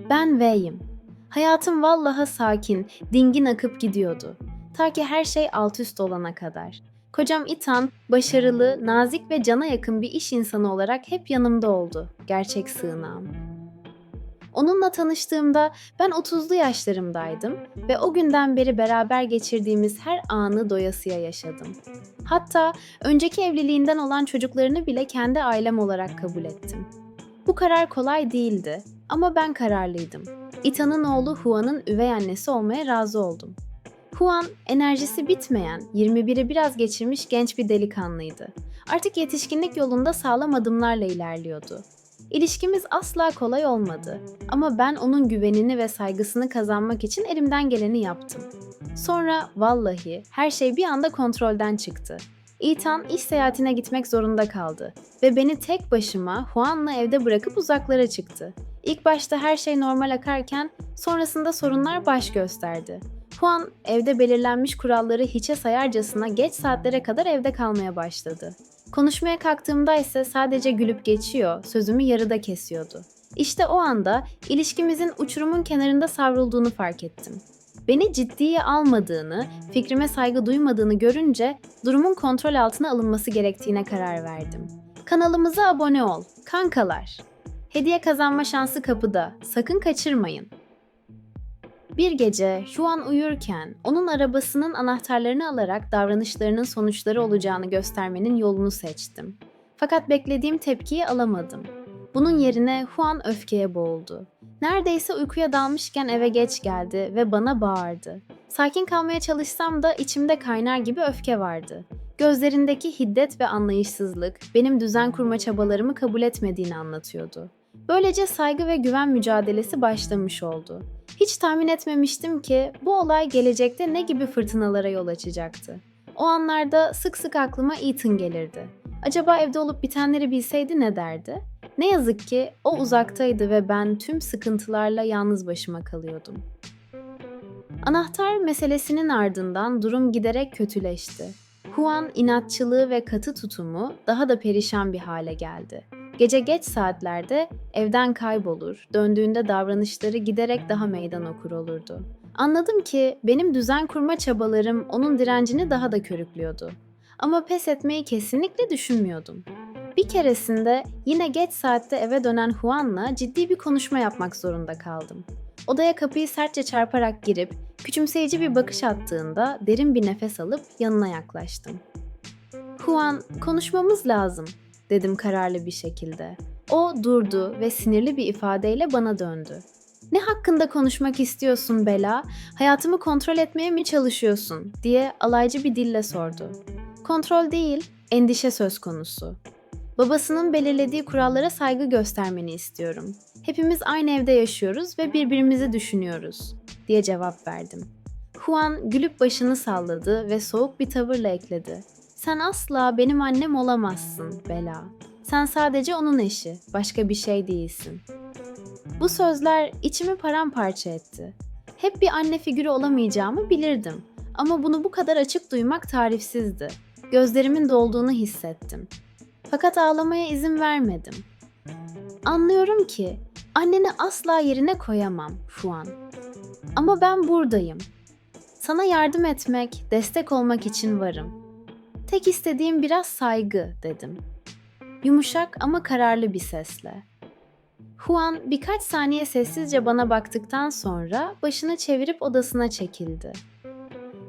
Ben V'yim. Hayatım vallaha sakin, dingin akıp gidiyordu. Ta ki her şey alt üst olana kadar. Kocam Ethan, başarılı, nazik ve cana yakın bir iş insanı olarak hep yanımda oldu. Gerçek sığınağım. Onunla tanıştığımda ben 30'lu yaşlarımdaydım ve o günden beri beraber geçirdiğimiz her anı doyasıya yaşadım. Hatta önceki evliliğinden olan çocuklarını bile kendi ailem olarak kabul ettim. Bu karar kolay değildi ama ben kararlıydım. Ethan'ın oğlu Juan'ın üvey annesi olmaya razı oldum. Juan enerjisi bitmeyen, 21'i biraz geçirmiş genç bir delikanlıydı. Artık yetişkinlik yolunda sağlam adımlarla ilerliyordu. İlişkimiz asla kolay olmadı ama ben onun güvenini ve saygısını kazanmak için elimden geleni yaptım. Sonra vallahi her şey bir anda kontrolden çıktı. Ethan iş seyahatine gitmek zorunda kaldı ve beni tek başıma Juan'la evde bırakıp uzaklara çıktı. İlk başta her şey normal akarken sonrasında sorunlar baş gösterdi. Juan evde belirlenmiş kuralları hiçe sayarcasına geç saatlere kadar evde kalmaya başladı. Konuşmaya kalktığımda ise sadece gülüp geçiyor, sözümü yarıda kesiyordu. İşte o anda ilişkimizin uçurumun kenarında savrulduğunu fark ettim. Beni ciddiye almadığını, fikrime saygı duymadığını görünce durumun kontrol altına alınması gerektiğine karar verdim. Kanalımıza abone ol. Kankalar. Hediye kazanma şansı kapıda. Sakın kaçırmayın. Bir gece şu an uyurken onun arabasının anahtarlarını alarak davranışlarının sonuçları olacağını göstermenin yolunu seçtim. Fakat beklediğim tepkiyi alamadım. Bunun yerine Juan öfkeye boğuldu. Neredeyse uykuya dalmışken eve geç geldi ve bana bağırdı. Sakin kalmaya çalışsam da içimde kaynar gibi öfke vardı. Gözlerindeki hiddet ve anlayışsızlık benim düzen kurma çabalarımı kabul etmediğini anlatıyordu. Böylece saygı ve güven mücadelesi başlamış oldu. Hiç tahmin etmemiştim ki bu olay gelecekte ne gibi fırtınalara yol açacaktı. O anlarda sık sık aklıma Ethan gelirdi. Acaba evde olup bitenleri bilseydi ne derdi? Ne yazık ki o uzaktaydı ve ben tüm sıkıntılarla yalnız başıma kalıyordum. Anahtar meselesinin ardından durum giderek kötüleşti. Juan inatçılığı ve katı tutumu daha da perişan bir hale geldi. Gece geç saatlerde evden kaybolur, döndüğünde davranışları giderek daha meydan okur olurdu. Anladım ki benim düzen kurma çabalarım onun direncini daha da körüklüyordu. Ama pes etmeyi kesinlikle düşünmüyordum. Bir keresinde yine geç saatte eve dönen Juan'la ciddi bir konuşma yapmak zorunda kaldım. Odaya kapıyı sertçe çarparak girip küçümseyici bir bakış attığında derin bir nefes alıp yanına yaklaştım. Juan, konuşmamız lazım, dedim kararlı bir şekilde. O durdu ve sinirli bir ifadeyle bana döndü. Ne hakkında konuşmak istiyorsun Bela? Hayatımı kontrol etmeye mi çalışıyorsun? diye alaycı bir dille sordu. Kontrol değil, endişe söz konusu. Babasının belirlediği kurallara saygı göstermeni istiyorum. Hepimiz aynı evde yaşıyoruz ve birbirimizi düşünüyoruz, diye cevap verdim. Juan gülüp başını salladı ve soğuk bir tavırla ekledi. Sen asla benim annem olamazsın Bela. Sen sadece onun eşi, başka bir şey değilsin. Bu sözler içimi paramparça etti. Hep bir anne figürü olamayacağımı bilirdim. Ama bunu bu kadar açık duymak tarifsizdi. Gözlerimin dolduğunu hissettim. Fakat ağlamaya izin vermedim. Anlıyorum ki anneni asla yerine koyamam şu an. Ama ben buradayım. Sana yardım etmek, destek olmak için varım. Tek istediğim biraz saygı dedim. Yumuşak ama kararlı bir sesle. Juan birkaç saniye sessizce bana baktıktan sonra başını çevirip odasına çekildi.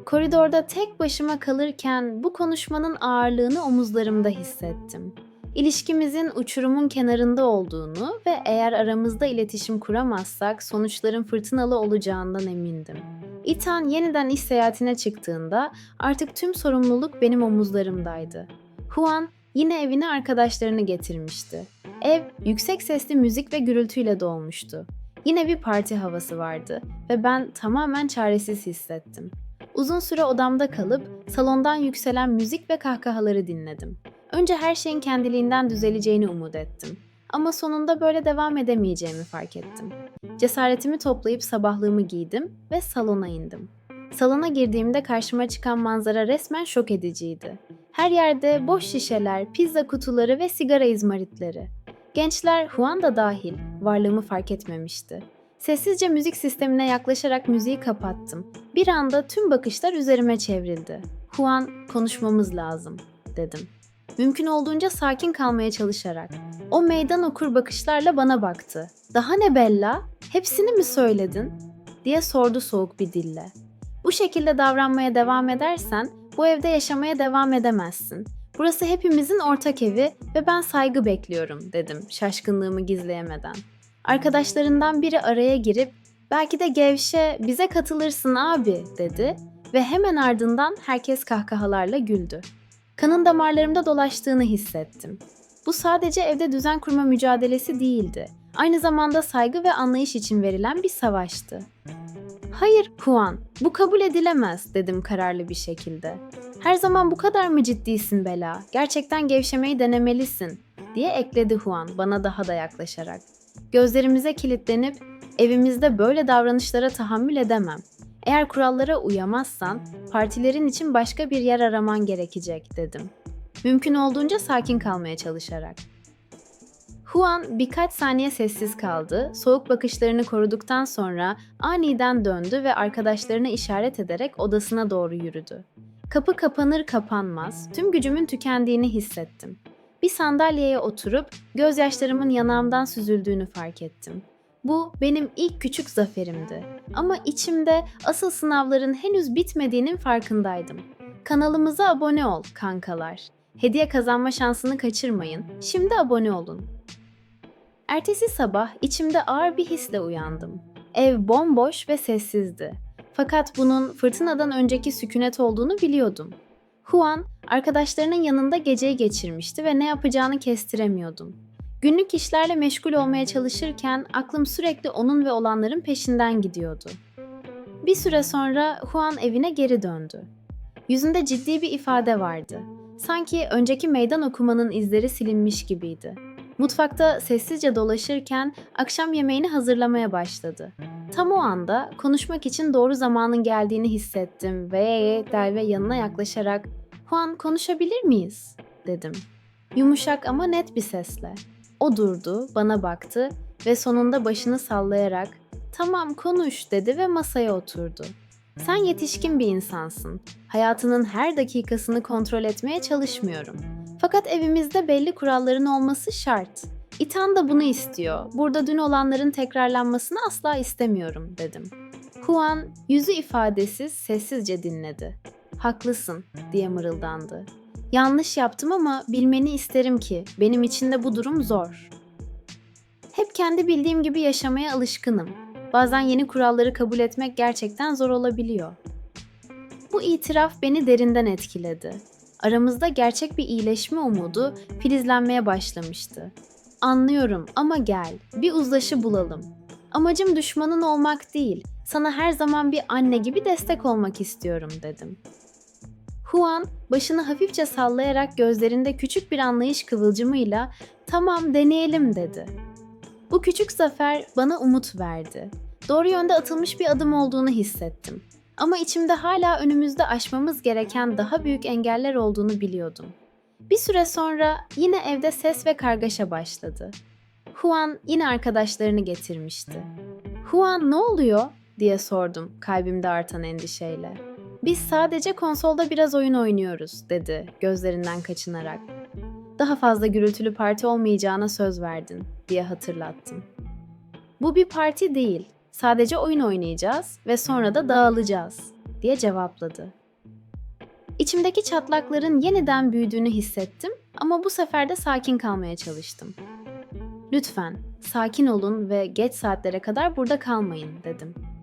Koridorda tek başıma kalırken bu konuşmanın ağırlığını omuzlarımda hissettim. İlişkimizin uçurumun kenarında olduğunu ve eğer aramızda iletişim kuramazsak sonuçların fırtınalı olacağından emindim. Ethan yeniden iş seyahatine çıktığında artık tüm sorumluluk benim omuzlarımdaydı. Juan yine evine arkadaşlarını getirmişti. Ev yüksek sesli müzik ve gürültüyle dolmuştu. Yine bir parti havası vardı ve ben tamamen çaresiz hissettim. Uzun süre odamda kalıp salondan yükselen müzik ve kahkahaları dinledim. Önce her şeyin kendiliğinden düzeleceğini umut ettim. Ama sonunda böyle devam edemeyeceğimi fark ettim. Cesaretimi toplayıp sabahlığımı giydim ve salona indim. Salona girdiğimde karşıma çıkan manzara resmen şok ediciydi. Her yerde boş şişeler, pizza kutuları ve sigara izmaritleri. Gençler Juan da dahil varlığımı fark etmemişti. Sessizce müzik sistemine yaklaşarak müziği kapattım. Bir anda tüm bakışlar üzerime çevrildi. Juan, konuşmamız lazım, dedim. Mümkün olduğunca sakin kalmaya çalışarak. O meydan okur bakışlarla bana baktı. Daha ne Bella? Hepsini mi söyledin? diye sordu soğuk bir dille. Bu şekilde davranmaya devam edersen bu evde yaşamaya devam edemezsin. Burası hepimizin ortak evi ve ben saygı bekliyorum dedim şaşkınlığımı gizleyemeden. Arkadaşlarından biri araya girip belki de gevşe bize katılırsın abi dedi ve hemen ardından herkes kahkahalarla güldü. Kanın damarlarımda dolaştığını hissettim. Bu sadece evde düzen kurma mücadelesi değildi. Aynı zamanda saygı ve anlayış için verilen bir savaştı. Hayır Kuan, bu kabul edilemez dedim kararlı bir şekilde. Her zaman bu kadar mı ciddisin Bela? Gerçekten gevşemeyi denemelisin diye ekledi Huan bana daha da yaklaşarak. Gözlerimize kilitlenip evimizde böyle davranışlara tahammül edemem. Eğer kurallara uyamazsan partilerin için başka bir yer araman gerekecek dedim. Mümkün olduğunca sakin kalmaya çalışarak. Huan birkaç saniye sessiz kaldı, soğuk bakışlarını koruduktan sonra aniden döndü ve arkadaşlarına işaret ederek odasına doğru yürüdü. Kapı kapanır kapanmaz tüm gücümün tükendiğini hissettim. Bir sandalyeye oturup gözyaşlarımın yanağımdan süzüldüğünü fark ettim. Bu benim ilk küçük zaferimdi. Ama içimde asıl sınavların henüz bitmediğinin farkındaydım. Kanalımıza abone ol kankalar. Hediye kazanma şansını kaçırmayın. Şimdi abone olun. Ertesi sabah içimde ağır bir hisle uyandım. Ev bomboş ve sessizdi. Fakat bunun fırtınadan önceki sükunet olduğunu biliyordum. Juan, arkadaşlarının yanında geceyi geçirmişti ve ne yapacağını kestiremiyordum. Günlük işlerle meşgul olmaya çalışırken aklım sürekli onun ve olanların peşinden gidiyordu. Bir süre sonra Juan evine geri döndü. Yüzünde ciddi bir ifade vardı. Sanki önceki meydan okumanın izleri silinmiş gibiydi. Mutfakta sessizce dolaşırken akşam yemeğini hazırlamaya başladı. Tam o anda konuşmak için doğru zamanın geldiğini hissettim ve Delve yanına yaklaşarak "Juan konuşabilir miyiz?" dedim. Yumuşak ama net bir sesle. O durdu, bana baktı ve sonunda başını sallayarak "Tamam konuş." dedi ve masaya oturdu. Sen yetişkin bir insansın. Hayatının her dakikasını kontrol etmeye çalışmıyorum. Fakat evimizde belli kuralların olması şart. İtan da bunu istiyor. Burada dün olanların tekrarlanmasını asla istemiyorum dedim. Juan yüzü ifadesiz sessizce dinledi. Haklısın diye mırıldandı. Yanlış yaptım ama bilmeni isterim ki benim için de bu durum zor. Hep kendi bildiğim gibi yaşamaya alışkınım. Bazen yeni kuralları kabul etmek gerçekten zor olabiliyor. Bu itiraf beni derinden etkiledi. Aramızda gerçek bir iyileşme umudu filizlenmeye başlamıştı. Anlıyorum ama gel, bir uzlaşı bulalım. Amacım düşmanın olmak değil, sana her zaman bir anne gibi destek olmak istiyorum dedim. Juan başını hafifçe sallayarak gözlerinde küçük bir anlayış kıvılcımıyla tamam deneyelim dedi. Bu küçük zafer bana umut verdi. Doğru yönde atılmış bir adım olduğunu hissettim. Ama içimde hala önümüzde aşmamız gereken daha büyük engeller olduğunu biliyordum. Bir süre sonra yine evde ses ve kargaşa başladı. Juan yine arkadaşlarını getirmişti. Juan ne oluyor? diye sordum kalbimde artan endişeyle. Biz sadece konsolda biraz oyun oynuyoruz dedi gözlerinden kaçınarak. Daha fazla gürültülü parti olmayacağına söz verdin diye hatırlattım. Bu bir parti değil. Sadece oyun oynayacağız ve sonra da dağılacağız diye cevapladı. İçimdeki çatlakların yeniden büyüdüğünü hissettim ama bu sefer de sakin kalmaya çalıştım. Lütfen sakin olun ve geç saatlere kadar burada kalmayın dedim.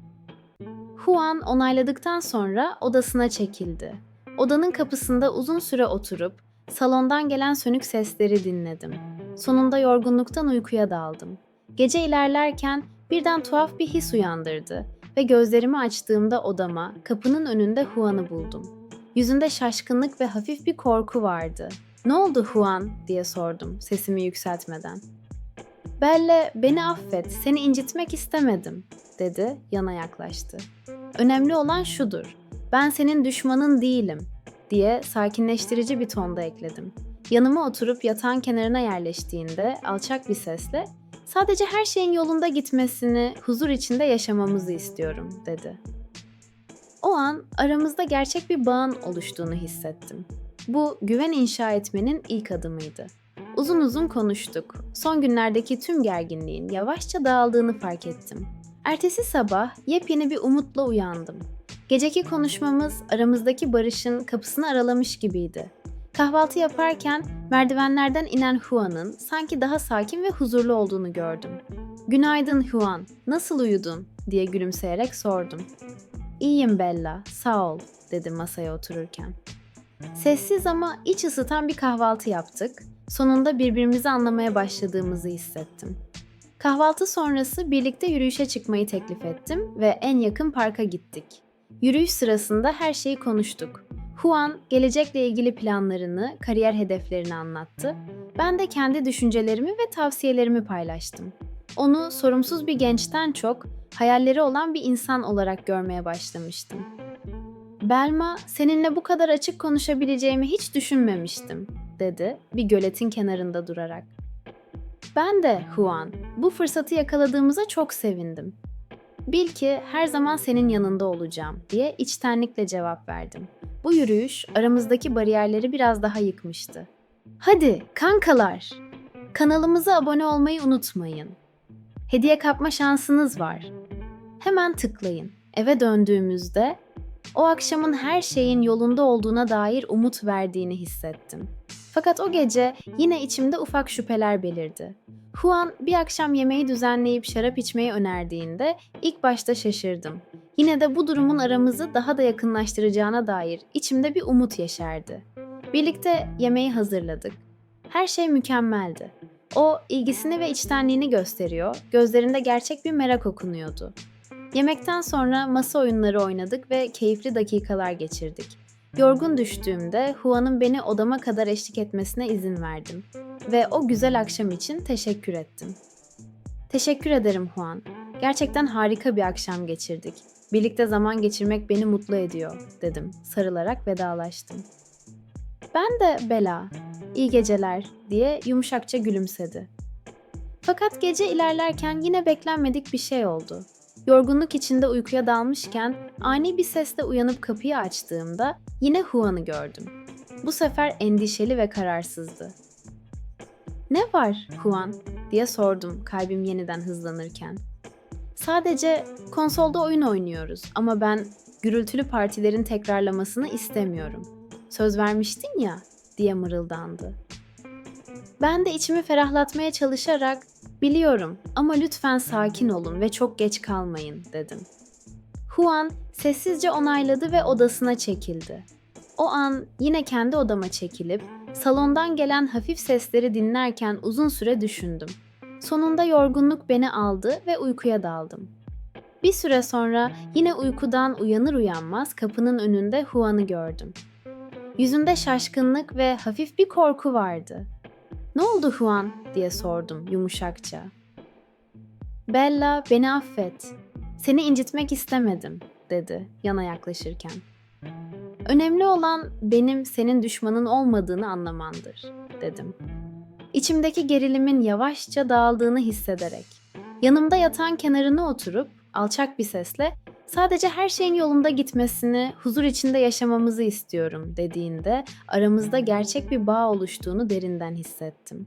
Juan onayladıktan sonra odasına çekildi. Odanın kapısında uzun süre oturup salondan gelen sönük sesleri dinledim. Sonunda yorgunluktan uykuya daldım. Gece ilerlerken birden tuhaf bir his uyandırdı ve gözlerimi açtığımda odama, kapının önünde Juan'ı buldum. Yüzünde şaşkınlık ve hafif bir korku vardı. "Ne oldu Juan?" diye sordum sesimi yükseltmeden. Belle, beni affet, seni incitmek istemedim, dedi, yana yaklaştı. Önemli olan şudur, ben senin düşmanın değilim, diye sakinleştirici bir tonda ekledim. Yanıma oturup yatağın kenarına yerleştiğinde alçak bir sesle, Sadece her şeyin yolunda gitmesini, huzur içinde yaşamamızı istiyorum, dedi. O an aramızda gerçek bir bağın oluştuğunu hissettim. Bu güven inşa etmenin ilk adımıydı. Uzun uzun konuştuk. Son günlerdeki tüm gerginliğin yavaşça dağıldığını fark ettim. Ertesi sabah yepyeni bir umutla uyandım. Geceki konuşmamız aramızdaki barışın kapısını aralamış gibiydi. Kahvaltı yaparken merdivenlerden inen Juan'ın sanki daha sakin ve huzurlu olduğunu gördüm. "Günaydın Juan, nasıl uyudun?" diye gülümseyerek sordum. "İyiyim Bella, sağ ol." dedi masaya otururken. Sessiz ama iç ısıtan bir kahvaltı yaptık. Sonunda birbirimizi anlamaya başladığımızı hissettim. Kahvaltı sonrası birlikte yürüyüşe çıkmayı teklif ettim ve en yakın parka gittik. Yürüyüş sırasında her şeyi konuştuk. Juan gelecekle ilgili planlarını, kariyer hedeflerini anlattı. Ben de kendi düşüncelerimi ve tavsiyelerimi paylaştım. Onu sorumsuz bir gençten çok hayalleri olan bir insan olarak görmeye başlamıştım. Belma, seninle bu kadar açık konuşabileceğimi hiç düşünmemiştim, dedi bir göletin kenarında durarak. Ben de Juan, bu fırsatı yakaladığımıza çok sevindim. Bil ki her zaman senin yanında olacağım diye içtenlikle cevap verdim. Bu yürüyüş aramızdaki bariyerleri biraz daha yıkmıştı. Hadi kankalar, kanalımıza abone olmayı unutmayın. Hediye kapma şansınız var. Hemen tıklayın. Eve döndüğümüzde o akşamın her şeyin yolunda olduğuna dair umut verdiğini hissettim. Fakat o gece yine içimde ufak şüpheler belirdi. Juan bir akşam yemeği düzenleyip şarap içmeyi önerdiğinde ilk başta şaşırdım. Yine de bu durumun aramızı daha da yakınlaştıracağına dair içimde bir umut yeşerdi. Birlikte yemeği hazırladık. Her şey mükemmeldi. O ilgisini ve içtenliğini gösteriyor, gözlerinde gerçek bir merak okunuyordu. Yemekten sonra masa oyunları oynadık ve keyifli dakikalar geçirdik. Yorgun düştüğümde Juan'ın beni odama kadar eşlik etmesine izin verdim ve o güzel akşam için teşekkür ettim. Teşekkür ederim Juan. Gerçekten harika bir akşam geçirdik. Birlikte zaman geçirmek beni mutlu ediyor, dedim. Sarılarak vedalaştım. Ben de Bela, iyi geceler diye yumuşakça gülümsedi. Fakat gece ilerlerken yine beklenmedik bir şey oldu. Yorgunluk içinde uykuya dalmışken ani bir sesle uyanıp kapıyı açtığımda yine Juan'ı gördüm. Bu sefer endişeli ve kararsızdı. Ne var Juan diye sordum kalbim yeniden hızlanırken. Sadece konsolda oyun oynuyoruz ama ben gürültülü partilerin tekrarlamasını istemiyorum. Söz vermiştin ya diye mırıldandı. Ben de içimi ferahlatmaya çalışarak biliyorum ama lütfen sakin olun ve çok geç kalmayın dedim. Juan sessizce onayladı ve odasına çekildi. O an yine kendi odama çekilip salondan gelen hafif sesleri dinlerken uzun süre düşündüm. Sonunda yorgunluk beni aldı ve uykuya daldım. Bir süre sonra yine uykudan uyanır uyanmaz kapının önünde Juan'ı gördüm. Yüzünde şaşkınlık ve hafif bir korku vardı. "Ne oldu Juan?" diye sordum yumuşakça. "Bella, beni affet. Seni incitmek istemedim." dedi yana yaklaşırken. "Önemli olan benim senin düşmanın olmadığını anlamandır." dedim. İçimdeki gerilimin yavaşça dağıldığını hissederek. Yanımda yatan kenarına oturup alçak bir sesle sadece her şeyin yolunda gitmesini, huzur içinde yaşamamızı istiyorum dediğinde aramızda gerçek bir bağ oluştuğunu derinden hissettim.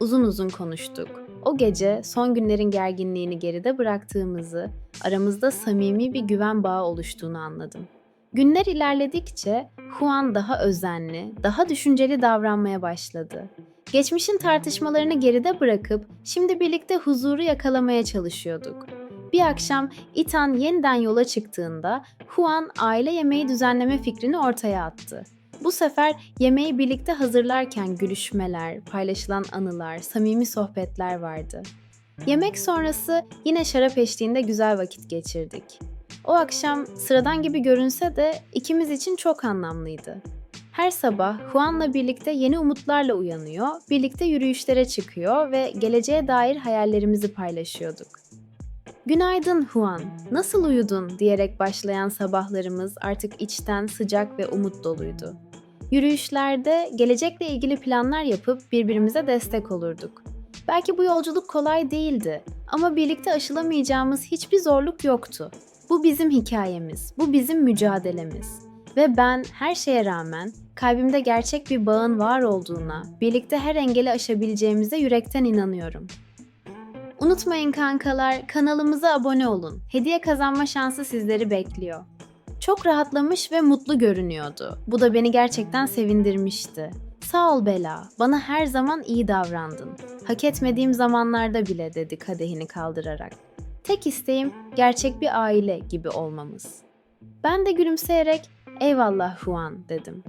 Uzun uzun konuştuk. O gece son günlerin gerginliğini geride bıraktığımızı, aramızda samimi bir güven bağı oluştuğunu anladım. Günler ilerledikçe Juan daha özenli, daha düşünceli davranmaya başladı. Geçmişin tartışmalarını geride bırakıp şimdi birlikte huzuru yakalamaya çalışıyorduk. Bir akşam Ethan yeniden yola çıktığında Juan aile yemeği düzenleme fikrini ortaya attı. Bu sefer yemeği birlikte hazırlarken gülüşmeler, paylaşılan anılar, samimi sohbetler vardı. Yemek sonrası yine şarap eşliğinde güzel vakit geçirdik. O akşam sıradan gibi görünse de ikimiz için çok anlamlıydı. Her sabah Juan'la birlikte yeni umutlarla uyanıyor, birlikte yürüyüşlere çıkıyor ve geleceğe dair hayallerimizi paylaşıyorduk. Günaydın Juan, nasıl uyudun diyerek başlayan sabahlarımız artık içten sıcak ve umut doluydu. Yürüyüşlerde gelecekle ilgili planlar yapıp birbirimize destek olurduk. Belki bu yolculuk kolay değildi ama birlikte aşılamayacağımız hiçbir zorluk yoktu. Bu bizim hikayemiz, bu bizim mücadelemiz. Ve ben her şeye rağmen kalbimde gerçek bir bağın var olduğuna, birlikte her engeli aşabileceğimize yürekten inanıyorum. Unutmayın kankalar, kanalımıza abone olun. Hediye kazanma şansı sizleri bekliyor. Çok rahatlamış ve mutlu görünüyordu. Bu da beni gerçekten sevindirmişti. Sağ ol Bela, bana her zaman iyi davrandın. Hak etmediğim zamanlarda bile dedi kadehini kaldırarak. Tek isteğim gerçek bir aile gibi olmamız. Ben de gülümseyerek eyvallah Juan dedim.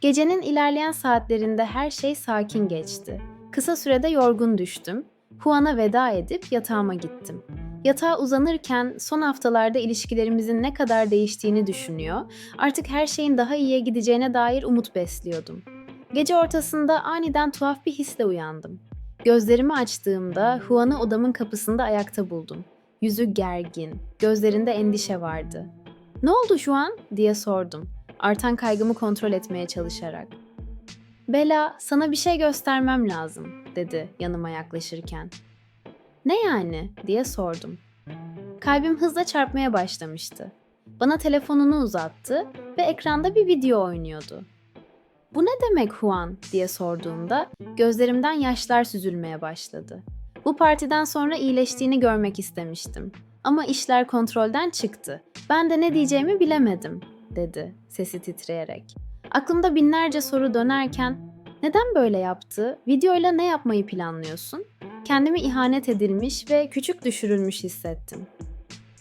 Gecenin ilerleyen saatlerinde her şey sakin geçti. Kısa sürede yorgun düştüm. Juan'a veda edip yatağıma gittim. Yatağa uzanırken son haftalarda ilişkilerimizin ne kadar değiştiğini düşünüyor, artık her şeyin daha iyiye gideceğine dair umut besliyordum. Gece ortasında aniden tuhaf bir hisle uyandım. Gözlerimi açtığımda Juan'ı odamın kapısında ayakta buldum. Yüzü gergin, gözlerinde endişe vardı. "Ne oldu Juan?" diye sordum. Artan kaygımı kontrol etmeye çalışarak. "Bela, sana bir şey göstermem lazım." Dedi yanıma yaklaşırken. "Ne yani?" diye sordum. Kalbim hızla çarpmaya başlamıştı. Bana telefonunu uzattı ve ekranda bir video oynuyordu. Bu ne demek Juan diye sorduğumda gözlerimden yaşlar süzülmeye başladı. Bu partiden sonra iyileştiğini görmek istemiştim. Ama işler kontrolden çıktı. Ben de ne diyeceğimi bilemedim, dedi sesi titreyerek. Aklımda binlerce soru dönerken neden böyle yaptı? Videoyla ne yapmayı planlıyorsun? Kendimi ihanet edilmiş ve küçük düşürülmüş hissettim.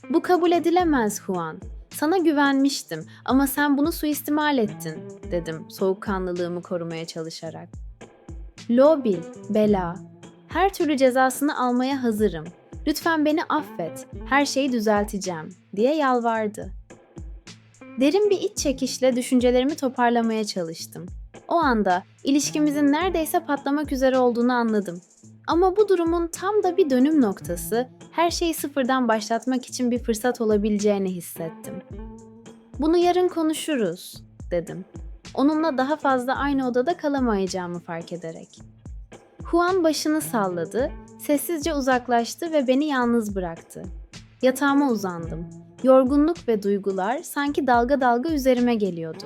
Bu kabul edilemez Juan. Sana güvenmiştim ama sen bunu suistimal ettin, dedim soğukkanlılığımı korumaya çalışarak. Lobil, Bela, her türlü cezasını almaya hazırım. Lütfen beni affet, her şeyi düzelteceğim, diye yalvardı. Derin bir iç çekişle düşüncelerimi toparlamaya çalıştım. O anda ilişkimizin neredeyse patlamak üzere olduğunu anladım. Ama bu durumun tam da bir dönüm noktası, her şeyi sıfırdan başlatmak için bir fırsat olabileceğini hissettim. Bunu yarın konuşuruz, dedim. Onunla daha fazla aynı odada kalamayacağımı fark ederek. Juan başını salladı, sessizce uzaklaştı ve beni yalnız bıraktı. Yatağıma uzandım. Yorgunluk ve duygular sanki dalga dalga üzerime geliyordu.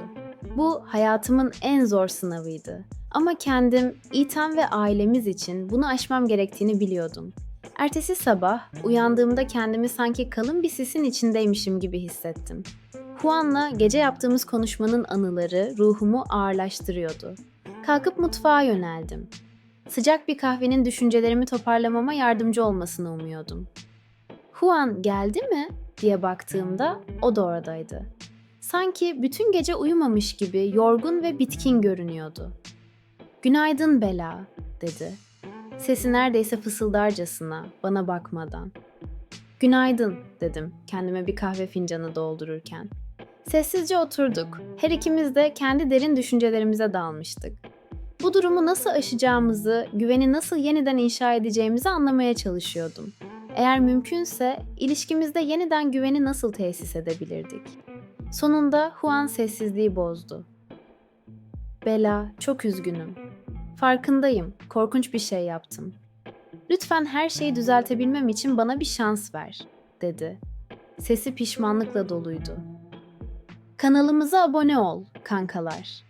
Bu hayatımın en zor sınavıydı. Ama kendim, İtan ve ailemiz için bunu aşmam gerektiğini biliyordum. Ertesi sabah uyandığımda kendimi sanki kalın bir sisin içindeymişim gibi hissettim. Juan'la gece yaptığımız konuşmanın anıları ruhumu ağırlaştırıyordu. Kalkıp mutfağa yöneldim. Sıcak bir kahvenin düşüncelerimi toparlamama yardımcı olmasını umuyordum. Juan geldi mi diye baktığımda o da oradaydı. Sanki bütün gece uyumamış gibi yorgun ve bitkin görünüyordu. Günaydın Bela, dedi. Sesi neredeyse fısıldarcasına, bana bakmadan. Günaydın, dedim kendime bir kahve fincanı doldururken. Sessizce oturduk. Her ikimiz de kendi derin düşüncelerimize dalmıştık. Bu durumu nasıl aşacağımızı, güveni nasıl yeniden inşa edeceğimizi anlamaya çalışıyordum. Eğer mümkünse ilişkimizde yeniden güveni nasıl tesis edebilirdik? Sonunda Juan sessizliği bozdu. Bela, çok üzgünüm. Farkındayım, korkunç bir şey yaptım. Lütfen her şeyi düzeltebilmem için bana bir şans ver, dedi. Sesi pişmanlıkla doluydu. Kanalımıza abone ol, kankalar.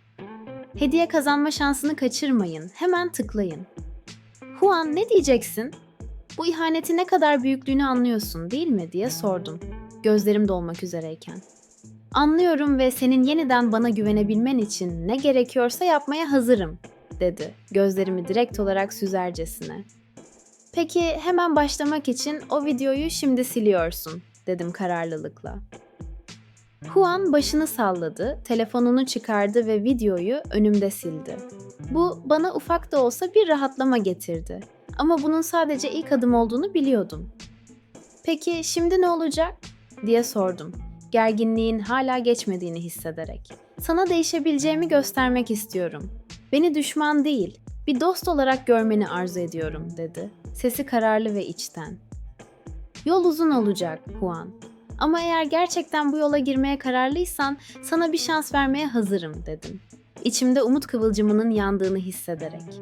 Hediye kazanma şansını kaçırmayın, hemen tıklayın. Juan ne diyeceksin? Bu ihaneti ne kadar büyüklüğünü anlıyorsun değil mi diye sordum. Gözlerim dolmak üzereyken. Anlıyorum ve senin yeniden bana güvenebilmen için ne gerekiyorsa yapmaya hazırım, dedi gözlerimi direkt olarak süzercesine. Peki hemen başlamak için o videoyu şimdi siliyorsun, dedim kararlılıkla. Juan başını salladı, telefonunu çıkardı ve videoyu önümde sildi. Bu bana ufak da olsa bir rahatlama getirdi. Ama bunun sadece ilk adım olduğunu biliyordum. Peki şimdi ne olacak? diye sordum. Gerginliğin hala geçmediğini hissederek. Sana değişebileceğimi göstermek istiyorum. Beni düşman değil, bir dost olarak görmeni arzu ediyorum, dedi. Sesi kararlı ve içten. Yol uzun olacak, Juan. Ama eğer gerçekten bu yola girmeye kararlıysan sana bir şans vermeye hazırım, dedim. İçimde umut kıvılcımının yandığını hissederek.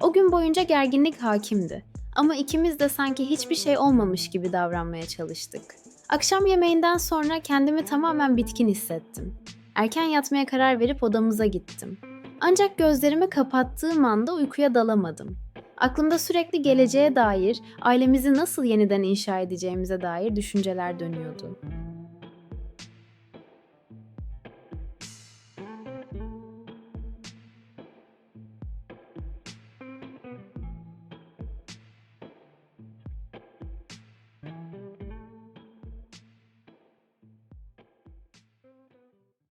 O gün boyunca gerginlik hakimdi. Ama ikimiz de sanki hiçbir şey olmamış gibi davranmaya çalıştık. Akşam yemeğinden sonra kendimi tamamen bitkin hissettim. Erken yatmaya karar verip odamıza gittim. Ancak gözlerimi kapattığım anda uykuya dalamadım. Aklımda sürekli geleceğe dair, ailemizi nasıl yeniden inşa edeceğimize dair düşünceler dönüyordu.